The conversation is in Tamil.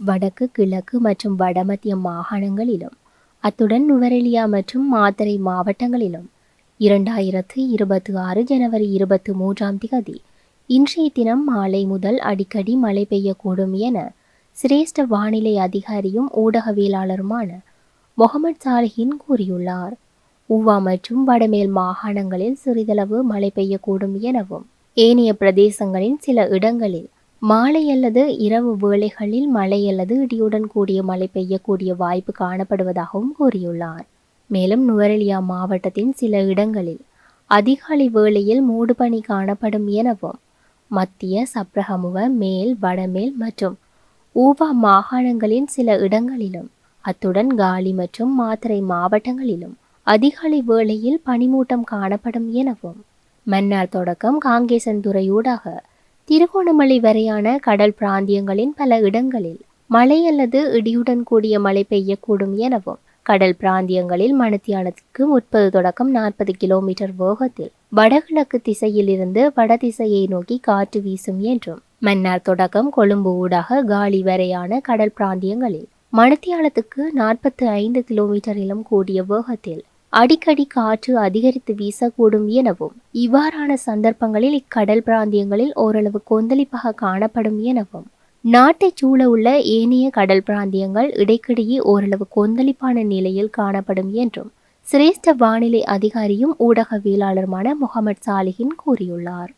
வடக்கு கிழக்கு மற்றும் வடமத்திய மாகாணங்களிலும் அத்துடன் நுவரெலியா மற்றும் மாத்தறை மாவட்டங்களிலும் இரண்டாயிரத்து இருபத்தி ஆறு ஜனவரி இருபத்தி மூன்றாம் திகதி இன்றைய தினம் மாலை முதல் அடிக்கடி மழை பெய்யக்கூடும் என சிரேஷ்ட வானிலை அதிகாரியும் ஊடகவியலாளருமான முகமது சாலிஹின் கூறியுள்ளார். ஊவா மற்றும் வடமேல் மாகாணங்களில் சிறிதளவு மழை பெய்யக்கூடும் எனவும் ஏனைய பிரதேசங்களின் சில இடங்களில் மாலை அல்லது இரவு வேளைகளில் மழை அல்லது இடியுடன் கூடிய மழை பெய்யக்கூடிய வாய்ப்பு காணப்படுவதாகவும் கூறியுள்ளார். மேலும் நுவரெலியா மாவட்டத்தின் சில இடங்களில் அதிகாலை வேளையில் மூடுபனி காணப்படும் எனவும் மத்திய சப்ரஹமுவ மேல் வடமேல் மற்றும் ஊவா மாகாணங்களின் சில இடங்களிலும் அத்துடன் காலி மற்றும் மாத்திரை மாவட்டங்களிலும் அதிகாலை வேளையில் பனிமூட்டம் காணப்படும் எனவும் மன்னார் தொடக்கம் காங்கேசன்துறையூடாக திருகோணமலை வரையான கடல் பிராந்தியங்களின் பல இடங்களில் மழை அல்லது இடியுடன் கூடிய மழை பெய்யக்கூடும் எனவும் கடல் பிராந்தியங்களில் மணித்தியாலத்துக்கு முப்பது தொடக்கம் நாற்பது கிலோமீட்டர் வேகத்தில் வடகிழக்கு திசையிலிருந்து வடதிசையை நோக்கி காற்று வீசும் என்றும் மன்னார் தொடக்கம் கொழும்பு ஊடாக காலி வரையான கடல் பிராந்தியங்களில் மணித்தியாலத்துக்கு நாற்பத்தி ஐந்து கிலோமீட்டரிலும் கூடிய வேகத்தில் அடிக்கடி காற்று அதிகரித்து வீசக்கூடும் எனவும் இவ்வாறான சந்தர்ப்பங்களில் இக்கடல் பிராந்தியங்களில் ஓரளவு கொந்தளிப்பாக காணப்படும் எனவும் நாட்டை சூழ உள்ள ஏனைய கடல் பிராந்தியங்கள் இடைக்கிடையே ஓரளவு கொந்தளிப்பான நிலையில் காணப்படும் என்றும் சிரேஷ்ட வானிலை அதிகாரியும் ஊடகவியலாளருமான முகமது சாலிஹின் கூறியுள்ளார்.